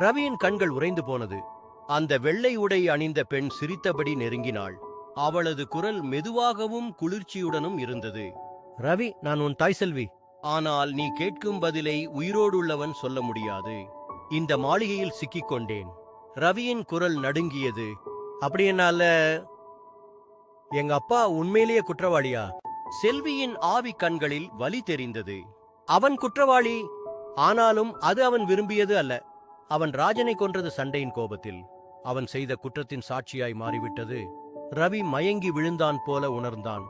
ரவியின் கண்கள் உறைந்து போனது. அந்த வெள்ளை உடை அணிந்த பெண் சிரித்தபடி நெருங்கினாள். அவளது குரல் மெதுவாகவும் குளிர்ச்சியுடனும் இருந்தது. ரவி நான் உன் தாய் செல்வி. ஆனால் நீ கேட்கும் பதிலை உயிரோடுள்ளவன் சொல்ல முடியாது. இந்த மாளிகையில் சிக்கிக் கொண்டேன் ரவியின் குரல் நடுங்கியது. அப்படி என்னால? எங்க அப்பா உண்மையிலேயே குற்றவாளியா? செல்வியின் ஆவி கண்களில் வலி தெரிந்தது. அவன் குற்றவாளி. ஆனாலும் அது அவன் விரும்பியது அல்ல. அவன் ராஜனை கொன்றது சண்டையின் கோபத்தில். அவன் செய்த குற்றத்தின் சாட்சியாய் மாறிவிட்டது. ரவி மயங்கி விழுந்தான் போல உணர்ந்தான்.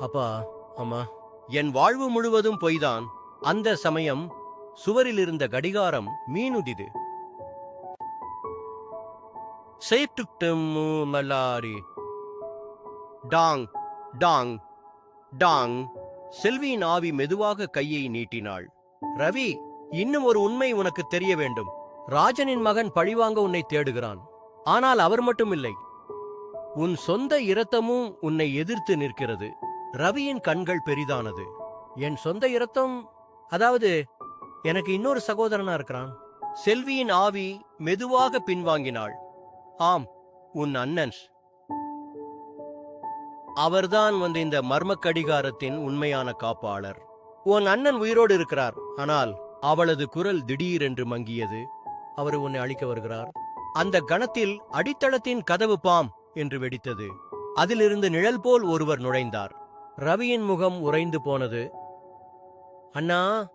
அப்பா அம்மா. என் வாழ்வு முழுவதும் பொய்தான். அந்த சமயம் சுவரில் இருந்த கடிகாரம் மீனுதிது. சேட்டுக்டம்மு டாங் டாங் டாங். செல்வியின் ஆவி மெதுவாக கையை நீட்டினாள். ரவி இன்னும் ஒரு உண்மை உனக்கு தெரிய வேண்டும். ராஜனின் மகன் பழிவாங்க உன்னை தேடுகிறான். ஆனால் அவர் மட்டும் இல்லை உன் சொந்த இரத்தமும் உன்னை எதிர்த்து நிற்கிறது. ரவியின் கண்கள் பெரிதானது. என் சொந்த இரத்தம் அதாவது எனக்கு இன்னொரு சகோதரனா இருக்கிறான். செல்வியின் ஆவி மெதுவாக பின்வாங்கினாள். ஆம் உன் அண்ணன். அவர்தான் வந்து இந்த மர்ம கடிகாரத்தின் உண்மையான காப்பாளர். உன் அண்ணன் உயிரோடு இருக்கிறார். ஆனால் அவளது குரல் திடீரென்று மங்கியது. அவர் உன்னை அழிக்க வருகிறார். அந்த கணத்தில் அடித்தளத்தின் கதவு பாம் என்று வெடித்தது. அதிலிருந்து நிழல் போல் ஒருவர் நுழைந்தார். ரவியின் முகம் உறைந்து போனது. அண்ணா